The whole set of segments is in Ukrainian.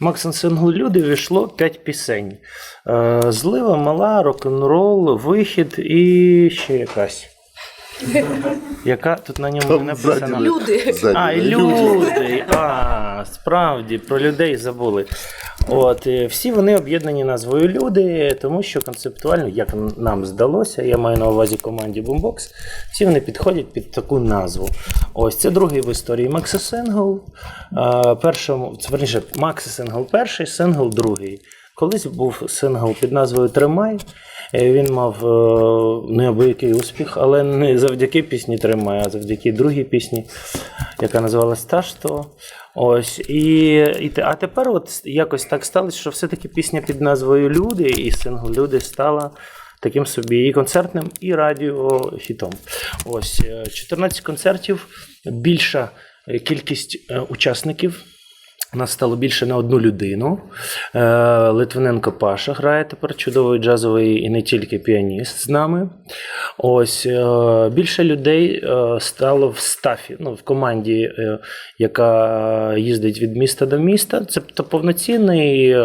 Максон Сингл Люди війшло 5 пісень. Е, Злива, мала, рок-н-рол, вихід і ще якась. Яка тут на ньому не написана? Люди. А, люди. А, справді, про людей забули. От, всі вони об'єднані назвою люди, тому що концептуально, як нам здалося, я маю на увазі команді Boombox, всі вони підходять під таку назву. Ось це другий в історії Макса. Першому, це, верніше, Макса Сингл перший, Сингл другий. Колись був сингл під назвою Тримай. Е, Він мав е, неабиякий успіх, але не завдяки пісні Тримай, а завдяки другій пісні, яка називалась Ташто. Ось і, і а тепер от якось так сталося, що все-таки пісня під назвою Люди і сингл Люди стала таким собі і концертним, і радіохітом. Ось е, 14 концертів, більша е, кількість е, Нас стало більше на одну людину. Е, Литвиненко Паша грає тепер чудовий джазовий і не тільки піаніст з нами. Ось е, більше людей е, стало в стафі, ну, в команді, яка їздить від міста до міста. Це повноцінний.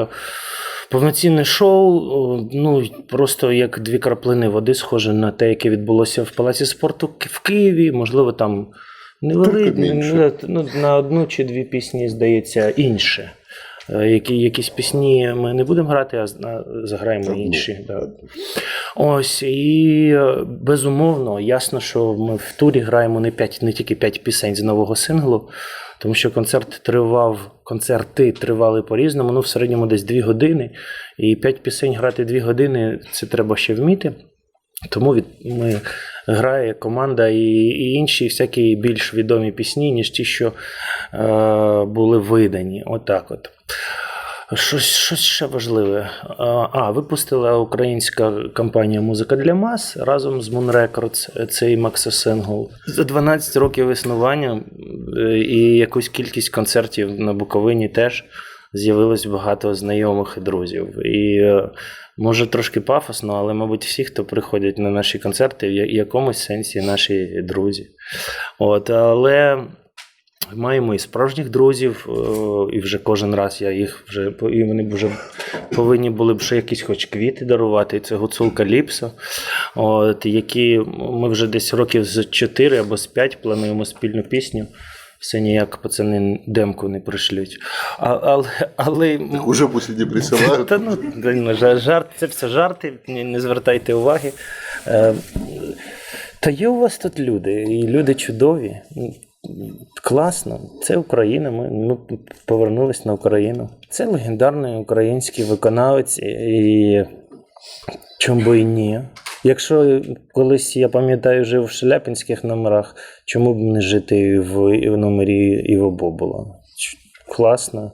Повноцінне шоу, ну просто як дві краплини води, схоже на те, яке відбулося в Палаці спорту в Києві. Можливо, там невелике, менше. ну, на одну чи дві пісні, здається, інше. Е, Які, якісь пісні ми не будемо грати, а заграємо Одну. інші. Да. Ось, і е, безумовно, ясно, що ми в турі граємо не, п'ять, не тільки 5 пісень з нового синглу, тому що концерт тривав, концерти тривали по-різному, ну в середньому десь 2 години. І 5 пісень грати 2 години це треба ще вміти. Тому від, ми грає команда і, і інші всякі більш відомі пісні, ніж ті, що е, були видані. Отак от. Щось, щось ще важливе. А, А, випустила українська компанія Музика для мас разом з Moon Records цей Макса Сингл. За 12 років існування е, і якусь кількість концертів на Буковині теж з'явилось багато знайомих і друзів. І е, може трошки пафосно, але, мабуть, всі, хто приходять на наші концерти, в якомусь сенсі наші друзі. От, але маємо і справжніх друзів, е, і вже кожен раз я їх вже і вони вже повинні були б ще якісь хоч квіти дарувати. Це гуцулка Ліпсо, от, які ми вже десь років з 4 або з 5 плануємо спільну пісню. Все ніяк пацани демку не пришлють. А, але, але Так уже пусть не присылают. та ну, ну, жарт, це все жарти, не, не звертайте уваги. Е, та є у вас тут люди, і люди чудові. Класно, це Україна. Ми, ми повернулись на Україну. Це легендарний український виконавець, і чому би і ні. Якщо колись я пам'ятаю, жив в Шляпінських номерах, чому б не жити в, в номері Іво Бобола? Класно.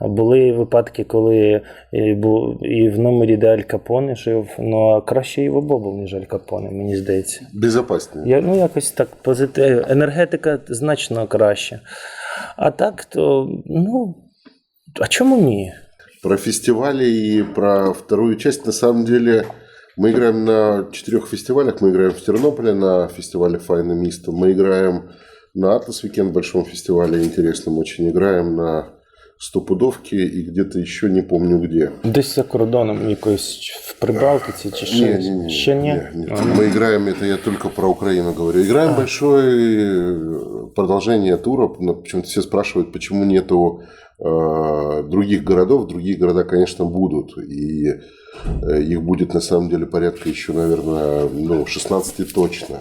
Були випадки, коли і, в номері де Аль Капоне жив, ну а краще Іво Бобол, ніж Аль Капоне, мені здається. Безопаснее. Я, ну, якось так позитив. Енергетика значно краща. А так, то, ну, а чому ні? Про фестивали и про вторую часть. На самом деле мы играем на четырех фестивалях. Мы играем в Тернополе на фестивале Файна Миста. Мы играем на Атлас Weekend большом фестивале интересном очень. Играем на Стопудовке и где-то еще не помню где. Десь за кордоном якоюсь в Прибалтиці чи ще, Не, не, не, ще ні? не, нет. Ага. Мы играем, это я только про Украину говорю. Играем большое э, продолжение тура. Почему-то все спрашивают, почему нету э, других городов. Другие города, конечно, будут. И их будет на самом деле порядка еще, наверное, ну, 16 точно.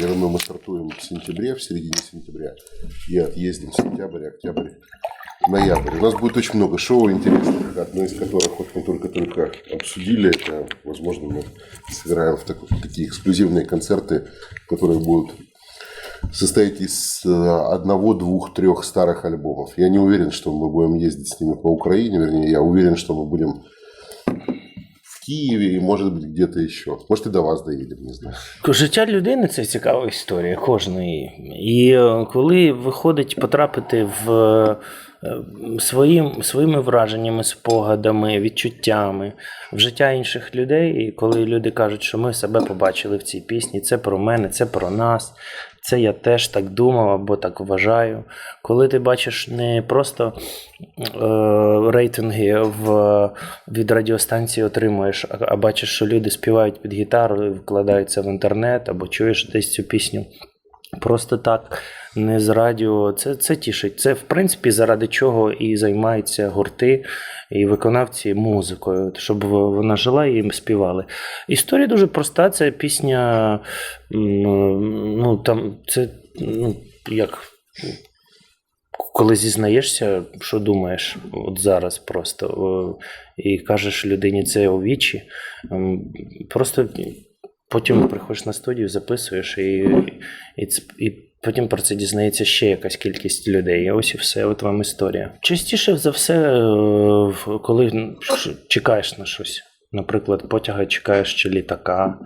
Думаю, мы стартуем в сентябре, в середине сентября. И отъездим сентябрь, октябрь, ноябрь. У нас будет очень много шоу интересных, одно из которых вот мы только-только обсудили. Это, возможно, мы сыграем в, так- в такие эксклюзивные концерты, которые будут состоять из э, одного, двух, трех старых альбомов. Я не уверен, что мы будем ездить с ними по Украине, вернее, я уверен, что мы будем в Киеве и, может быть, где-то еще. Может, и до вас доедем, не знаю. Життя людини це цікава історія кожної. І е, коли виходить потрапити в е, своїм, своїми враженнями, спогадами, відчуттями в життя інших людей, і коли люди кажуть, що ми себе побачили в цій пісні, це про мене, це про нас, Це я теж так думав або так вважаю. Коли ти бачиш не просто е, рейтинги в, від радіостанції отримуєш, а, а бачиш, що люди співають під гітару, вкладаються в інтернет або чуєш десь цю пісню. Просто так, не з радіо. Це, це тішить. Це, в принципі, заради чого і займаються гурти і виконавці музикою, щоб вона жила і їм співали. Історія дуже проста. Це пісня. Ну, там, це, ну, як. Коли зізнаєшся, що думаєш от зараз просто, і кажеш людині це у вічі, просто потім приходиш на студію, записуєш, і, і, і потім про це дізнається ще якась кількість людей. Ось і все, от вам історія. Частіше за все, е, коли чекаєш на щось. Наприклад, потяга чекаєш чи літака,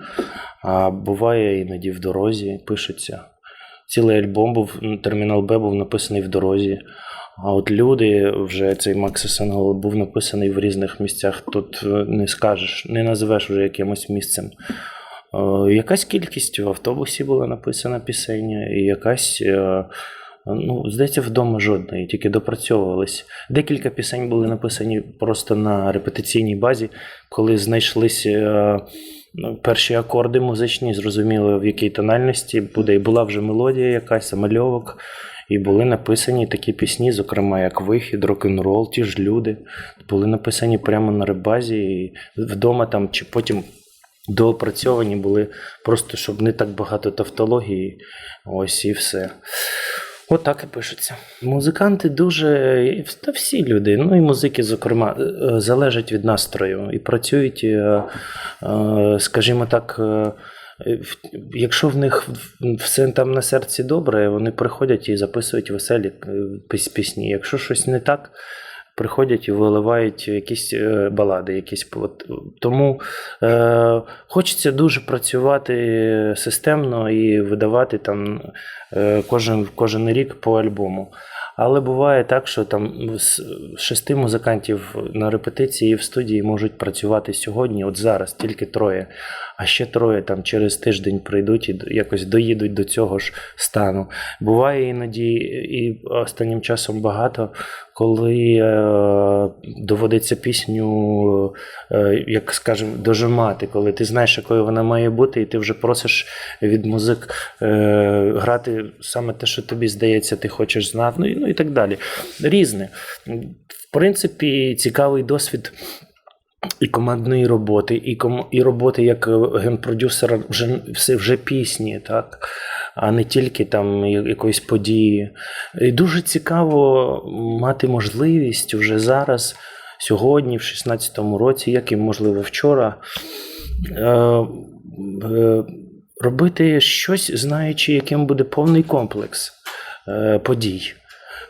а буває іноді в дорозі пишеться. Цілий альбом був термінал Б був написаний в дорозі. А от люди, вже цей Макс Сенгол був написаний в різних місцях. Тут е, не скажеш, не називеш вже якимось місцем. Е, Якась кількість в автобусі була написана пісень, і якась, е, ну, здається, вдома жодної, тільки допрацьовувались. Декілька пісень були написані просто на репетиційній базі, коли знайшлися е, ну, перші акорди музичні, зрозуміли, в якій тональності буде. І була вже мелодія якась, замальовок. І були написані такі пісні, зокрема, як вихід, рок-н-рол, ті ж люди. Були написані прямо на ребазі, і вдома там, чи потім доопрацьовані були, просто щоб не так багато тавтології. Ось і все. Отак і пишеться. Музиканти дуже, та всі люди, ну і музики, зокрема, е, залежать від настрою і працюють, е, е, скажімо так. Якщо в них все там на серці добре, вони приходять і записують веселі пісні. Якщо щось не так, приходять і виливають якісь е, балади. Якісь. От, тому е, хочеться дуже працювати системно і видавати там е, кожен, кожен рік по альбому. Але буває так, що там з шести музикантів на репетиції в студії можуть працювати сьогодні, от зараз тільки троє, а ще троє там через тиждень прийдуть і якось доїдуть до цього ж стану. Буває іноді і останнім часом багато, коли е, доводиться пісню, е, як скажемо, дожимати, коли ти знаєш, якою вона має бути, і ти вже просиш від музик е, грати саме те, що тобі здається, ти хочеш знати, ну, і- ну і так далі. Різне. В принципі, цікавий досвід. І командної роботи, і ком... і роботи як е, генпродюсера вже все вже пісні, так, а не тільки там якоїсь події. І дуже цікаво мати можливість вже зараз, сьогодні, в 16-му році, як і можливо вчора, е, е, робити щось, знаючи, яким буде повний комплекс е, подій.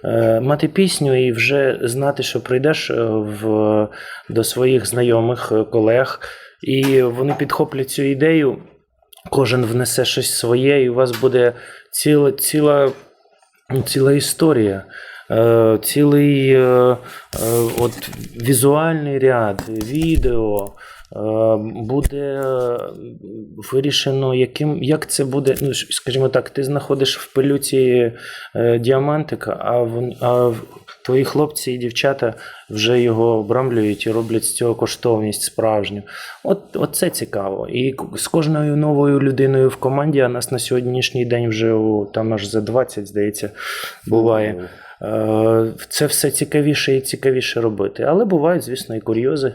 Е, Мати пісню і вже знати, що прийдеш е, в, до своїх знайомих е, колег, і вони підхоплять цю ідею, кожен внесе щось своє, і у вас буде ціла, ціла, ціла історія. Цілий от, візуальний ряд, відео. Е, Буде е, вирішено, яким, як це буде. Ну, скажімо так, ти знаходиш в пилюці е, діамантика, а, вон, а в- твої хлопці і дівчата вже його обрамлюють і роблять з цього коштовність справжню. От, от це цікаво. І з кожною новою людиною в команді, а нас на сьогоднішній день вже о, там аж за 20, здається, буває. Це все цікавіше і цікавіше робити. Але бувають, звісно, і курйози,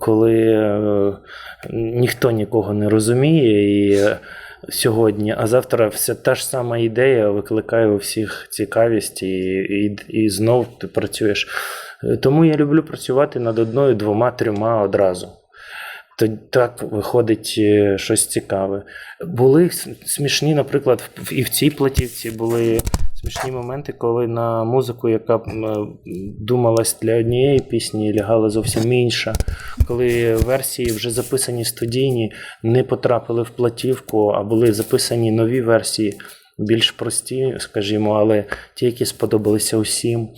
коли е, ніхто нікого не розуміє. І е, сьогодні, а завтра вся та ж сама ідея викликає у всіх цікавість, і, і, і знов ти працюєш. Е, Тому я люблю працювати над одною, двома, трьома одразу. То так виходить е, щось цікаве. Були смішні, наприклад, і в цій платівці були смішні моменти, коли на музику, яка е, думалась для однієї пісні, лягала зовсім інша. Коли версії вже записані студійні, не потрапили в платівку, а були записані нові версії, більш прості, скажімо, але ті, які сподобалися усім.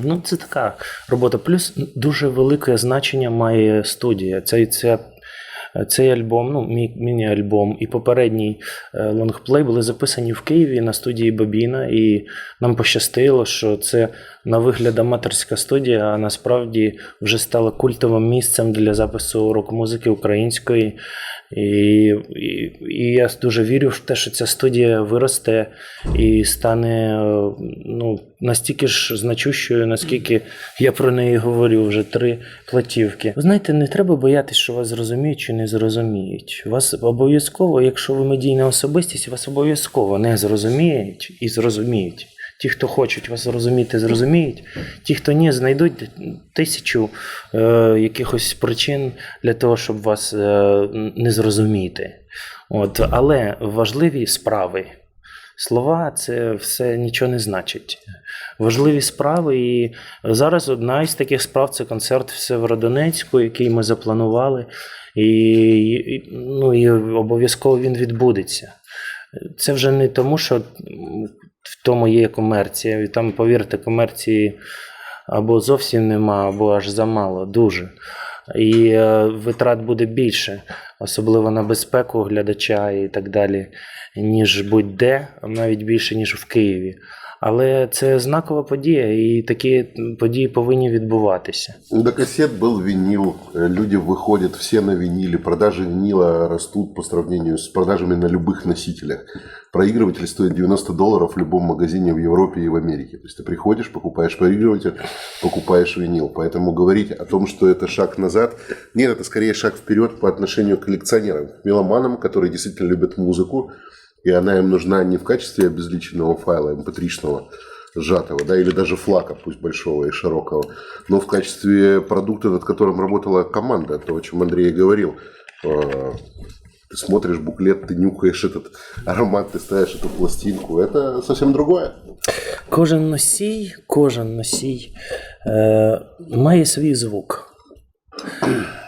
Ну, це така робота. Плюс дуже велике значення має студія. Це, це Цей альбом, ну, мій міні-альбом і попередній е, лонгплей були записані в Києві на студії Бабіна, і нам пощастило, що це на вигляд аматорська студія, а насправді вже стала культовим місцем для запису рок-музики української. І, і, і я дуже вірю в те, що ця студія виросте і стане е, ну, настільки ж значущою, наскільки я про неї говорю вже три платівки. Ви знаєте, не треба боятися, що вас зрозуміють чи не зрозуміють. Вас обов'язково, якщо ви медійна особистість, вас обов'язково не зрозуміють і зрозуміють. Ті, хто хочуть вас зрозуміти, зрозуміють. Ті, хто ні, знайдуть тисячу е, якихось причин для того, щоб вас е, не зрозуміти. От, але важливі справи. Слова це все нічого не значить. Важливі справи. І зараз одна із таких справ це концерт в Северодонецьку, який ми запланували. І, і, ну, і обов'язково він відбудеться. Це вже не тому, що в тому є комерція. І Там, повірте, комерції або зовсім нема, або аж замало, дуже. І е, витрат буде більше, особливо на безпеку глядача і так далі, ніж будь-де, а навіть більше, ніж в Києві. Але це знакова подія, і такі події повинні відбуватися. До кассет был винил, э, люди выходят все на виниле, продажи винила растут по сравнению с продажами на любых носителях. Проигрыватель стоит 90 долларов в любом магазине в Европе и в Америке. То есть ты приходишь, покупаешь проигрыватель, покупаешь винил. Поэтому говорить о том, что это шаг назад, нет, это скорее шаг вперед по отношению к коллекционерам, к меломанам, которые действительно любят музыку, и она им нужна не в качестве обезличенного файла mp3-шного, сжатого, да, или даже флака, пусть большого и широкого, но в качестве продукта, над которым работала команда, то, о чем Андрей и говорил. Э, Ты смотришь буклет, ты нюхаешь этот аромат, ты ставишь эту пластинку. Это совсем другое. Кожен носій, кожен носій е, має свій звук.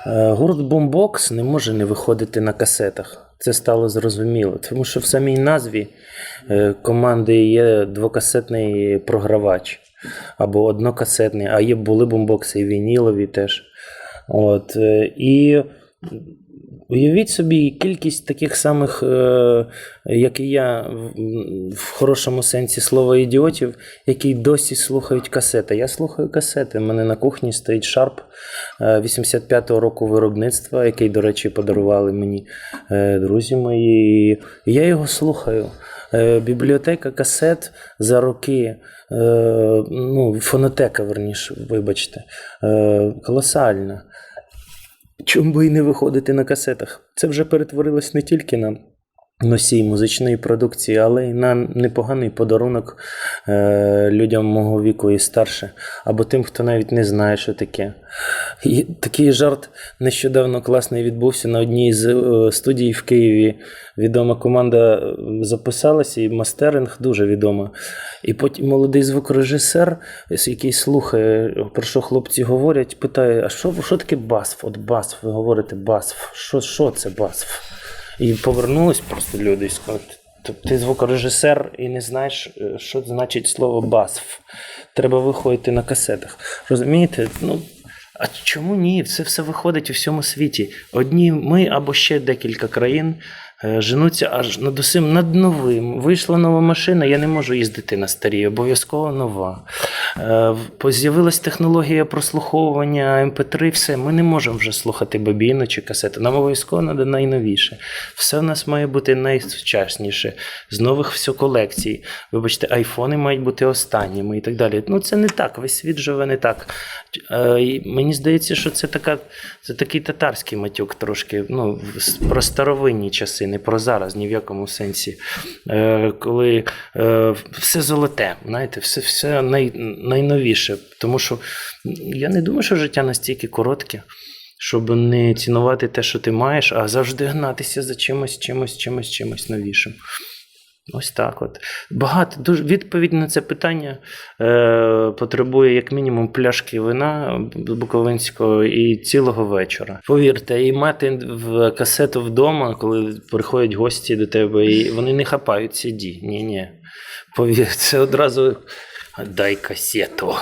Е, гурт Бумбокс не може не виходити на касетах. Це стало зрозуміло, тому що в самій назві е, команди є двокасетний програвач або однокасетний, а є були бумбокси і вінілові теж. От, е, і Уявіть собі кількість таких самих, е, як і я, в- хорошому сенсі слова ідіотів, які досі слухають касети. Я слухаю касети. У мене на кухні стоїть Sharp е, 85-го року виробництва, який, до речі, подарували мені е, друзі мої. І я його слухаю. Бібліотека касет за роки, ну, фонотека, верніше, вибачте, колосальна. Чому би і не виходити на касетах? Це вже перетворилось не тільки на носій музичної продукції, але й на непоганий подарунок е, людям мого віку і старше, або тим, хто навіть не знає, що таке. І такий жарт нещодавно класний відбувся на одній з е, студій в Києві. Відома команда е, записалася, і мастеринг дуже відома. І потім молодий звукорежисер, який слухає, про що хлопці говорять, питає: а що, що таке басф? От басф, ви говорите басф. Що, що це басф? І повернулись просто люди і сказали, ти звукорежисер і не знаєш, е, що значить слово басф. Треба виходити на касетах. Розумієте? Ну, а чому ні? Це все виходить у всьому світі. Одні ми або ще декілька країн женуться аж над усім над новим. Вийшла нова машина, я не можу їздити на старій, обов'язково нова. Е, З'явилась технологія прослуховування MP3, все, ми не можемо вже слухати бобіну чи касети. Нам обов'язково треба найновіше. Все в нас має бути найсучасніше. З нових все колекцій. Вибачте, айфони мають бути останніми і так далі. Ну це не так, весь світ живе не так. Е, Мені здається, що це така, це такий татарський матюк трошки. Ну, про старовинні часи, не про зараз, ні в якому сенсі. Е, коли е, все золоте, знаєте, все, все най, найновіше. Тому що я не думаю, що життя настільки коротке. Щоб не цінувати те, що ти маєш, а завжди гнатися за чимось, чимось, чимось, чимось новішим. Ось так от. Багато дуже відповідь на це питання е, потребує як мінімум пляшки вина Буковинського і цілого вечора. Повірте, і мати в касету вдома, коли приходять гості до тебе, і вони не хапають CD. Ні, ні. Повір, це одразу дай касету.